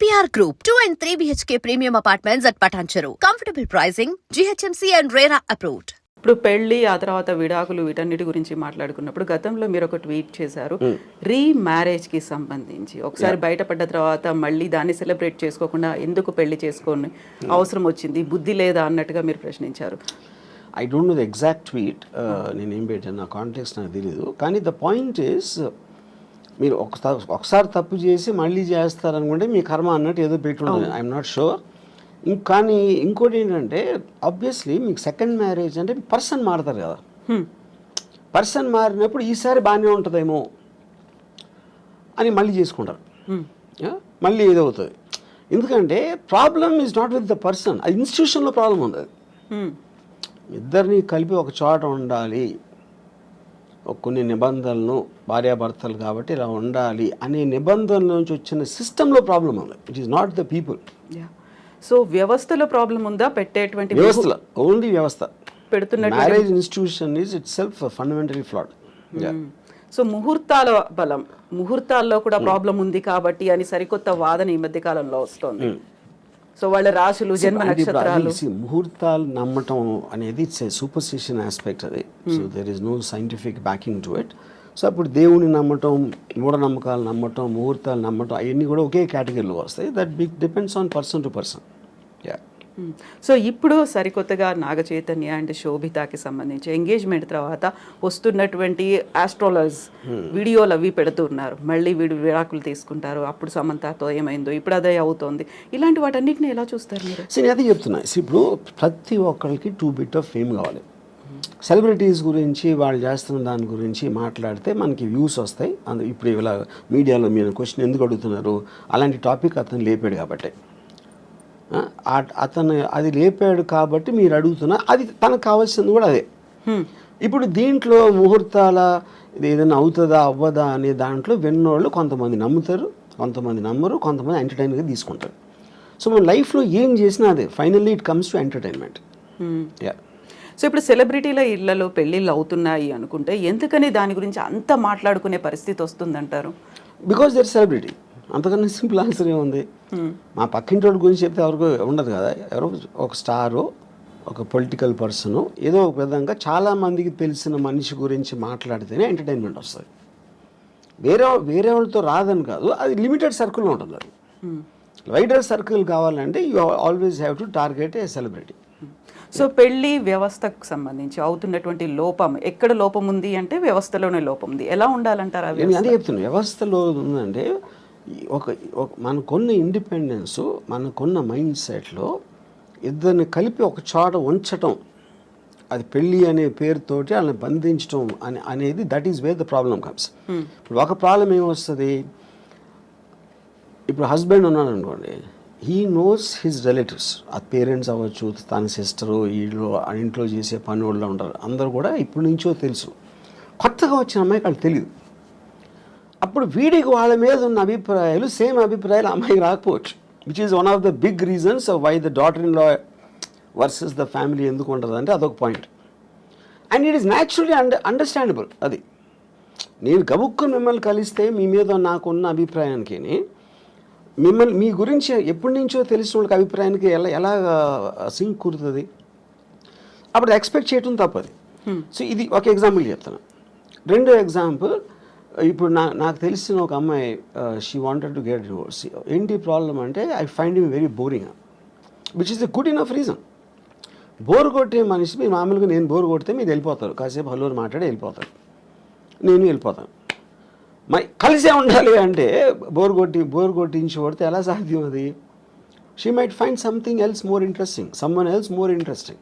APR Group, 2 and 3 BHK premium apartments at Patancheru. Comfortable pricing, GHMC and RERA approved. ఇప్పుడు పెళ్ళి ఆ తర్వాత విడాకులు వీటన్నిటి గురించి మాట్లాడుకున్నప్పుడు గతంలో మీరు ఒక ట్వీట్ చేశారు రీ మ్యారేజ్కి సంబంధించి. ఒకసారి బయటపడ్డ తర్వాత మళ్ళీ దాన్ని సెలబ్రేట్ చేసుకోకుండా ఎందుకు పెళ్ళి చేసుకొని అవసరం వచ్చింది బుద్ధి లేదా అన్నట్టుగా మీరు ప్రశ్నించారు? I don't know the exact tweet నేను ఏం పెట్టాను నా కాంటెక్స్ట్ నాకు తెలియదు కానీ ద పాయింట్ ఈస్ మీరు ఒకసారి ఒకసారి తప్పు చేసి మళ్ళీ చేస్తారనుకుంటే మీ కర్మ అన్నట్టు ఏదో పెట్టుంటుంది. ఐఎమ్ నాట్ షూర్ ఇంక కానీ ఇంకోటి ఏంటంటే ఆబ్వియస్లీ మీకు సెకండ్ మ్యారేజ్ అంటే పర్సన్ మారుతారు కదా. పర్సన్ మారినప్పుడు ఈసారి బాగానే ఉంటుందేమో అని మళ్ళీ చేసుకుంటారు? మళ్ళీ ఏదవుతుంది. ఎందుకంటే problem is not with the person అది ఇన్స్టిట్యూషన్లో ప్రాబ్లం ఉంది. అది. ఇద్దరిని కలిపి ఒక చోట ఉండాలి. కొన్ని నిబంధనలను భార్యాభర్తలు కాబట్టి ఇలా ఉండాలి అనే నిబంధనల నుంచి వచ్చిన సిస్టంలో ప్రాబ్లం ఉంది. It is not the people. So వ్యవస్థలో ప్రాబ్లం ఉందా? పెట్టేటువంటి వ్యవస్థలో. ఓన్లీ వ్యవస్థ. పెడుతున్నటువంటి marriage institution is itself fundamentally flawed so ముహూర్తాల బలం. ముహూర్తాల్లో కూడా ప్రాబ్లం ఉంది కాబట్టి అని సరికొత్త వాదన ఈ మధ్య కాలంలో వస్తోంది. సో వాళ్ళ రాశులు జన్మ నక్షత్రాలు. ముహూర్తాలు నమ్మటం అనేది ఇట్స్ సూపర్స్టిషన్ ఆస్పెక్ట్ అది. So there is no scientific backing to it so అప్పుడు దేవుని నమ్మటం మూఢనమ్మకాలు నమ్మటం ముహూర్తాలు నమ్మటం అవన్నీ కూడా ఒకే కేటగిరీలో వస్తాయి. That big depends on person to person. So ఇప్పుడు సరికొత్తగా నాగ చైతన్య అండ్ శోభితాకి సంబంధించి ఎంగేజ్మెంట్ తర్వాత వస్తున్నటువంటి ఆస్ట్రాలజర్స్ వీడియోలు అవి పెడుతున్నారు. మళ్ళీ వీడు విడాకులు తీసుకుంటారు. అప్పుడు సమంతతో ఏమైందో ఇప్పుడు అదే అవుతోంది. ఇలాంటి వాటన్నిటిని ఎలా చూస్తారు మీరు? సరే అదే చెప్తున్నా. ఇప్పుడు ప్రతి ఒక్కరికి టూ బిట్ ఆఫ్ ఫేమ్ కావాలి. సెలబ్రిటీస్ గురించి వాళ్ళు చేస్తున్న దాని గురించి మాట్లాడితే మనకి వ్యూస్ వస్తాయి. అందు ఇప్పుడు ఇలా మీడియాలో మీరు క్వశ్చన్ ఎందుకు అడుగుతున్నారు? అలాంటి టాపిక్ అతను లేపాడు కాబట్టి. అతను అది లేపాడు కాబట్టి మీరు అడుగుతున్నా అది తనకు కావాల్సింది కూడా అదే. ఇప్పుడు దీంట్లో ముహూర్తాల ఇది ఏదైనా అవుతుందా అవ్వదా అనే దాంట్లో విన్నోళ్ళు కొంతమంది నమ్ముతారు కొంతమంది నమ్మరు కొంతమంది ఎంటర్టైన్గా తీసుకుంటారు. సో మన లైఫ్లో ఏం చేసినా అదే finally it comes to entertainment. Ya so ఇప్పుడు సెలబ్రిటీల ఇళ్ళలో పెళ్ళిళ్ళు అవుతున్నాయి అనుకుంటే ఎందుకని దాని గురించి అంత మాట్లాడుకునే పరిస్థితి వస్తుందంటారు? బికాస్ దర్ సెలబ్రిటీ అంతకన్నా సింపుల్ ఆన్సర్ ఏముంది? మా పక్కింటి గురించి చెప్తే ఎవరికి ఉండదు కదా. ఎవరో ఒక స్టారు ఒక పొలిటికల్ పర్సన్ ఏదో ఒక విధంగా చాలా మందికి తెలిసిన మనిషి గురించి మాట్లాడితేనే ఎంటర్టైన్మెంట్ వస్తుంది. వేరే వేరే వాళ్ళతో రాదని కాదు అది లిమిటెడ్ సర్కిల్లో ఉంటుంది అది. వైడర్ సర్కిల్ కావాలంటే you always have to target a celebrity. So పెళ్ళి వ్యవస్థకు సంబంధించి అవుతున్నటువంటి లోపం ఎక్కడ లోపం ఉంది అంటే వ్యవస్థలోనే లోపం ఉంది. ఎలా ఉండాలంటారు? అదే చెప్తున్నాను వ్యవస్థలో ఉందంటే ఒక మనకున్న ఇండిపెండెన్స్ మనకున్న మైండ్ సెట్లో ఇద్దరిని కలిపి ఒక చోట ఉంచటం అది పెళ్ళి అనే పేరుతోటి వాళ్ళని బంధించడం అని అనేది that is where the problem comes ఇప్పుడు ఒక ప్రాబ్లం ఏమొస్తుంది? ఇప్పుడు హస్బెండ్ ఉన్నాడు అనుకోండి హీ నోస్ హిజ్ రిలేటివ్స్ ఆ పేరెంట్స్ అవ్వచ్చు తన సిస్టరు వీళ్ళు ఆ ఇంట్లో చేసే పని వాళ్ళు ఉంటారు. అందరూ కూడా ఇప్పటి నుంచో తెలుసు. కొత్తగా వచ్చిన అమ్మాయికి వాళ్ళు తెలియదు అప్పుడు వీడికి వాళ్ళ మీద ఉన్న అభిప్రాయాలు సేమ్ అభిప్రాయాలు అమ్మాయికి రాకపోవచ్చు. Which is one of the big reasons why the daughter in law versus the family ఎందుకు ఉంటుంది అంటే అదొక point and it is naturally under understandable అది. నేను గబుక్కుని మిమ్మల్ని కలిస్తే మీ మీద నాకున్న అభిప్రాయానికి మిమ్మల్ని మీ గురించి ఎప్పటి నుంచో తెలిసిన వాళ్ళకి అభిప్రాయానికి ఎలా ఎలా సింక్ కుదురుతుంది? అప్పుడు ఎక్స్పెక్ట్ చేయటం తప్పది. సో ఇది ఒక ఎగ్జాంపుల్ చెప్తాను రెండో ఎగ్జాంపుల్ ఇప్పుడు నా నాకు తెలిసిన ఒక అమ్మాయి she wanted to get divorce ఏంటి ప్రాబ్లం అంటే I find him very boring which is the good enough reason bore కొట్టే మనిషి మీరు మామూలుగా నేను బోర్ కొడితే మీరు వెళ్ళిపోతారు. కాసేపు హలో మాట్లాడి వెళ్ళిపోతారు. నేను వెళ్ళిపోతాను. మరి కలిసే ఉండాలి అంటే బోర్ కొట్టి బోర్ కొట్టించి కొడితే ఎలా సాధ్యం అది? She might find something else more interesting someone else more interesting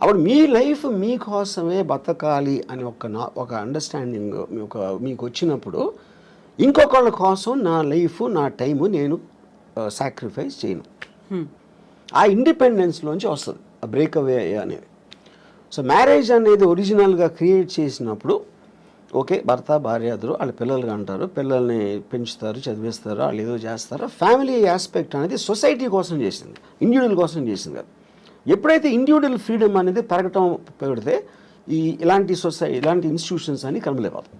అప్పుడు మీ లైఫ్ మీకోసమే బతకాలి అని ఒక నా ఒక అండర్స్టాండింగ్ ఒక మీకు వచ్చినప్పుడు ఇంకొకళ్ళ కోసం నా లైఫ్ నా టైము నేను సాక్రిఫైస్ చేయను. ఆ ఇండిపెండెన్స్లోంచి వస్తుంది. ఆ బ్రేక్అవే అనేది. సో మ్యారేజ్ అనేది ఒరిజినల్గా క్రియేట్ చేసినప్పుడు ఓకే భర్త భార్య ఇద్దరు వాళ్ళ పిల్లలుగా అంటారు. పిల్లల్ని పెంచుతారు చదివిస్తారు వాళ్ళు ఏదో చేస్తారు. ఫ్యామిలీ ఆస్పెక్ట్ అనేది సొసైటీ కోసం చేసింది. ఇండివిజువల్ కోసం చేసింది కాదు. ఎప్పుడైతే ఇండివిజువల్ ఫ్రీడమ్ అనేది పెరగటం పెడితే ఈ ఇలాంటి సొసైటీ ఇలాంటి ఇన్స్టిట్యూషన్స్ అని కనబలేకపోతాయి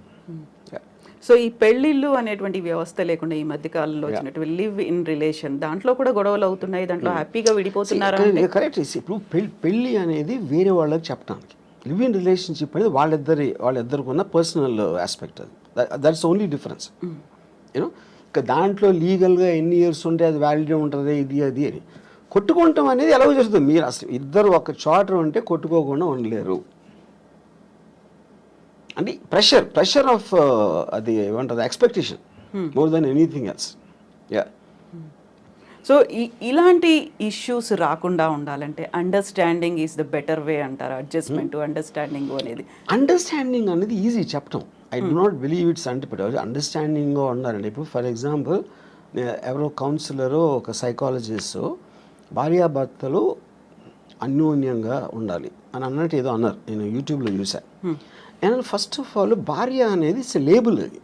సో ఈ పెళ్ళిళ్ళు అనేటువంటి వ్యవస్థ లేకుండా ఈ మధ్య కాలంలో వచ్చినటువంటి లివ్ ఇన్ రిలేషన్ దాంట్లో కూడా గొడవలు అవుతున్నాయి దాంట్లో హ్యాపీగా విడిపోతున్నారు కరెక్ట్ ఇప్పుడు పెళ్ళి అనేది వేరే వాళ్ళకి చెప్పడానికి లివ్ ఇన్ రిలేషన్షిప్ అనేది వాళ్ళిద్దరి వాళ్ళిద్దరికి ఉన్న పర్సనల్ ఆస్పెక్ట్ అది. That's only difference you know ఇక దాంట్లో లీగల్గా ఎన్ని ఇయర్స్ ఉంటే అది వ్యాలిడే ఉంటుంది ఇది అది అని. కొట్టుకుంటాం అనేది ఎలా జరుగుతుంది. మీరు అసలు ఇద్దరు ఒక చోట ఉంటే కొట్టుకోకుండా ఉండలేరు. అంటే ప్రెషర్ ప్రెషర్ ఆఫ్ అది ఏమంటుంది expectation more than anything else ya so ఇలాంటి ఇష్యూస్ రాకుండా ఉండాలంటే understanding is the better way అంటారు అడ్జస్ట్మెంట్ అండర్స్టాండింగ్ అనేది. అండర్స్టాండింగ్ అనేది ఈజీ చెప్పటం. I do not believe it's అంటే అండర్స్టాండింగ్గా ఉండాలండి. ఇప్పుడు ఫర్ ఎగ్జాంపుల్ ఎవరో కౌన్సిలరు ఒక సైకాలజిస్ట్ భార్యాభర్తలు అన్యోన్యంగా ఉండాలి అని అన్నట్టు ఏదో అన్నారు. నేను యూట్యూబ్లో చూసా. అండ్ ఫస్ట్ ఆఫ్ ఆల్ భార్య అనేది ఇట్స్ లేబుల్ అది.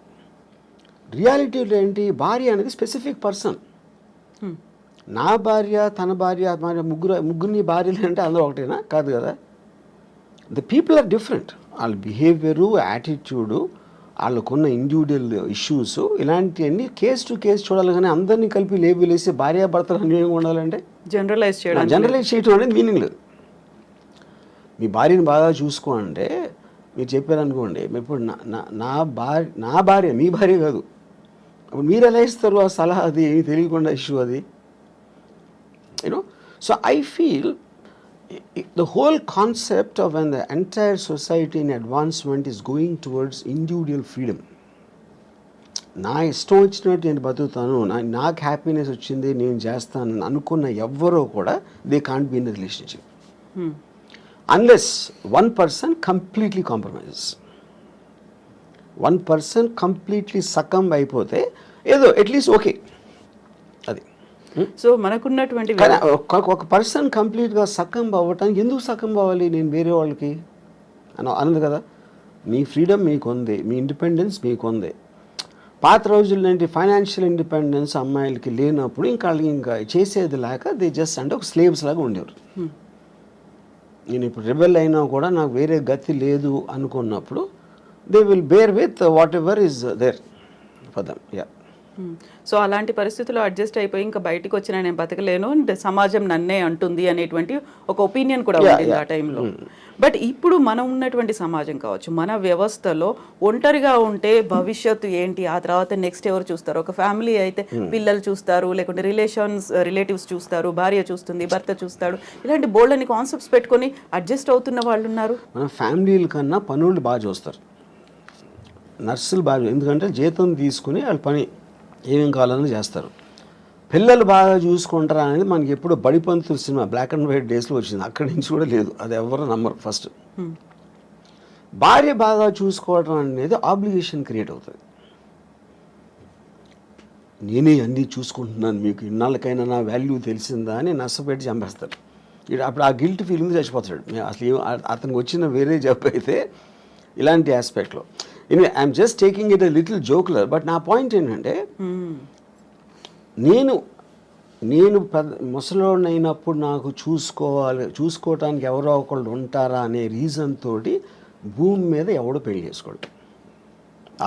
రియాలిటీలో ఏంటి? భార్య అనేది స్పెసిఫిక్ పర్సన్. నా భార్య తన భార్య భార్య ముగ్గురు ముగ్గురిని భార్యలు అంటే అందరూ ఒకటేనా? కాదు కదా. ద పీపుల్ ఆర్ డిఫరెంట్ వాళ్ళ బిహేవియరు యాటిట్యూడు వాళ్ళకున్న ఇండివిజువల్ ఇష్యూస్ ఇలాంటివన్నీ కేస్ టు కేసు చూడాలి కానీ అందరినీ కలిపి లేబుల్ వేసి భార్యాభర్తలు అన్యోన్యంగా ఉండాలంటే? జనరలైజ్ చేయడం జనరలైజ్ చేయడం అనేది మీనింగ్. లేదు మీ భార్యను బాగా చూసుకోంటే మీరు చెప్పారనుకోండి ఇప్పుడు నా నా- భార్య నా భార్య మీ భార్య కాదు. అప్పుడు మీరు ఎలా ఇస్తారు ఆ సలహా అది తెలియకుండా ఇష్యూ అది? You know so I feel the whole concept of and the entire society in advancement is going towards individual freedom నా ఇష్టం వచ్చినట్టు నేను బతుకుతాను నాకు హ్యాపీనెస్ వచ్చింది నేను చేస్తాను అని అనుకున్న ఎవ్వరూ కూడా they can't be in relationship unless one person completely compromises one person completely succumb అయిపోతే ఏదో అట్లీస్ట్ ఓకే అది. సో మనకున్నటువంటి కానీ ఒక పర్సన్ కంప్లీట్గా సక్కం అవ్వటానికి ఎందుకు సక్కం అవ్వాలి నేను వేరే వాళ్ళకి? అని అన్నది కదా. మీ ఫ్రీడమ్ మీకు ఉంది మీ ఇండిపెండెన్స్ మీకు ఉంది పాత రోజుల్లో ఏంటి ఫైనాన్షియల్ ఇండిపెండెన్స్ అమ్మాయిలకి లేనప్పుడు ఇంకా ఇంకా చేసేది లేక దే జస్ట్ అంటే ఒక స్లేవ్స్ లాగా ఉండేవారు. నేను ఇప్పుడు రిబెల్ అయినా కూడా నాకు వేరే గతి లేదు అనుకున్నప్పుడు they will bear with whatever is there for them ya so అలాంటి పరిస్థితుల్లో అడ్జస్ట్ అయిపోయి ఇంకా బయటికి వచ్చినా నేను బతకలేను. సమాజం నన్నే అంటుంది అనేటువంటి ఒక ఒపీనియన్ కూడా ఉంటుంది ఆ. టైంలో. బట్ ఇప్పుడు మనం ఉన్నటువంటి సమాజం కావచ్చు మన వ్యవస్థలో ఒంటరిగా ఉంటే భవిష్యత్తు ఏంటి? ఆ తర్వాత నెక్స్ట్ ఎవరు చూస్తారు? ఒక ఫ్యామిలీ అయితే పిల్లలు చూస్తారు లేకుంటే రిలేషన్స్ రిలేటివ్స్ చూస్తారు భార్య చూస్తుంది భర్త చూస్తాడు. ఇలాంటి బోల్డ్ అని కాన్సెప్ట్స్ పెట్టుకొని అడ్జస్ట్ అవుతున్న వాళ్ళు ఉన్నారు. మన ఫ్యామిలీల కన్నా పనులు బాగా చూస్తారు. నర్సులు బాగా ఎందుకంటే జీతం తీసుకుని వాళ్ళ పని ఏమేం కావాలని చేస్తారు. పిల్లలు బాగా చూసుకుంటారా అనేది మనకి ఎప్పుడు Badipanthulu cinema black and white డేస్లో వచ్చింది. అక్కడి నుంచి కూడా లేదు. అది ఎవరు నమ్మరు ఫస్ట్ భార్య బాగా చూసుకోవడం అనేది ఆబ్లిగేషన్ క్రియేట్ అవుతుంది. నేనే అన్నీ చూసుకుంటున్నాను మీకు ఇన్నాళ్ళకైనా నా వాల్యూ తెలిసిందా అని నష్టపెట్టి చంపేస్తారు. ఇక అప్పుడు ఆ గిల్ట్ ఫీలింగ్ చచ్చిపోతాడు. అసలు అతనికి వచ్చిన వేరే జాబ్ అయితే ఇలాంటి ఆస్పెక్ట్లో in I'm just taking it a little jocular but నా పాయింట్ ఏంటంటే నేను నేను పెద్ద ముసలోడిని అయినప్పుడు నాకు చూసుకోవాలి చూసుకోవటానికి ఎవరో ఒకళ్ళు ఉంటారా అనే రీజన్ తోటి భూమి మీద ఎవడో పెళ్ళి చేసుకోడు.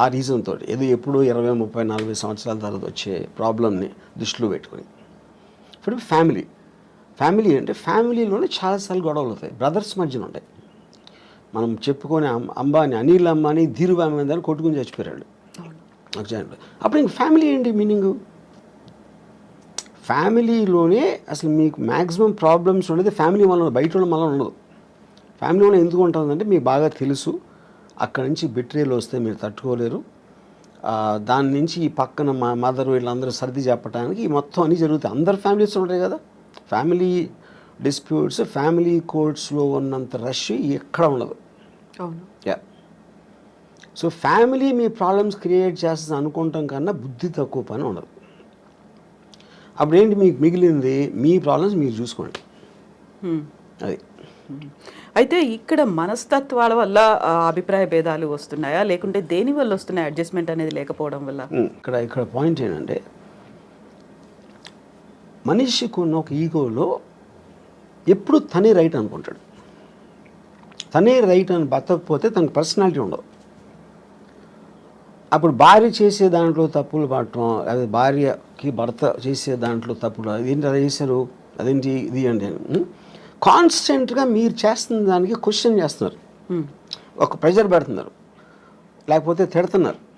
ఆ రీజన్ తోటి. ఏదో ఎప్పుడు ఇరవై ముప్పై నలభై సంవత్సరాల తర్వాత వచ్చే ప్రాబ్లమ్ని దృష్టిలో పెట్టుకొని. ఇప్పుడు ఫ్యామిలీ ఫ్యామిలీ అంటే ఫ్యామిలీలోనే చాలాసార్లు గొడవలు అవుతాయి. బ్రదర్స్ మధ్యన ఉంటాయి. మనం చెప్పుకొని అంబానీ అనిల్ అంబానీ ధీరుభాయ్ అంబానీ కొట్టుకుని చచ్చిపోయాడు అర్జెంట్ అప్పుడు ఇంక ఫ్యామిలీ ఏంటి మీనింగ్? ఫ్యామిలీలోనే అసలు మీకు మ్యాక్సిమం ప్రాబ్లమ్స్ ఉండేది ఫ్యామిలీ వల్ల బయట ఉన్న వల్ల ఉండదు. ఫ్యామిలీ వల్ల ఎందుకు ఉంటుందంటే మీకు బాగా తెలుసు అక్కడి నుంచి బిట్రేలు వస్తే మీరు తట్టుకోలేరు. దాని నుంచి ఈ పక్కన మా మదర్ వీళ్ళందరూ సర్ది చెప్పడానికి ఈ మొత్తం అన్నీ జరుగుతాయి. అందరు ఫ్యామిలీస్ ఉంటాయి కదా. ఫ్యామిలీ డిస్ప్యూట్స్ ఫ్యామిలీ కోర్ట్స్లో ఉన్నంత రష్ ఎక్కడ ఉండదు. అవును. యా సో ఫ్యామిలీ మీ ప్రాబ్లమ్స్ క్రియేట్ చేస్తుంది అనుకుంటాం కన్నా బుద్ధి తక్కువ పని ఉండదు. అప్పుడు ఏంటి మీకు మిగిలింది? మీ ప్రాబ్లమ్స్ మీరు చూసుకోండి. అది. అయితే ఇక్కడ మనస్తత్వాల వల్ల అభిప్రాయ భేదాలు వస్తున్నాయా? లేకుంటే దేని వల్ల వస్తున్నాయి అడ్జస్ట్మెంట్ అనేది లేకపోవడం వల్ల? ఇక్కడ ఇక్కడ పాయింట్ ఏంటంటే మనిషికి ఉన్న ఒక ఈగోలో ఎప్పుడు తనే రైట్ అనుకుంటాడు. తనే రైట్ అని బతకపోతే తనకు పర్సనాలిటీ ఉండదు. అప్పుడు భార్య చేసే దాంట్లో తప్పులు పడటం అది భార్యకి భర్త చేసే దాంట్లో తప్పులు అదేంటి అలా చేశారు అదేంటి ఇది అండి కాన్స్టెంట్గా మీరు చేస్తున్న దానికి క్వశ్చన్ చేస్తున్నారు. ఒక ప్రెషర్ పెడుతున్నారు. లేకపోతే తిడుతున్నారు.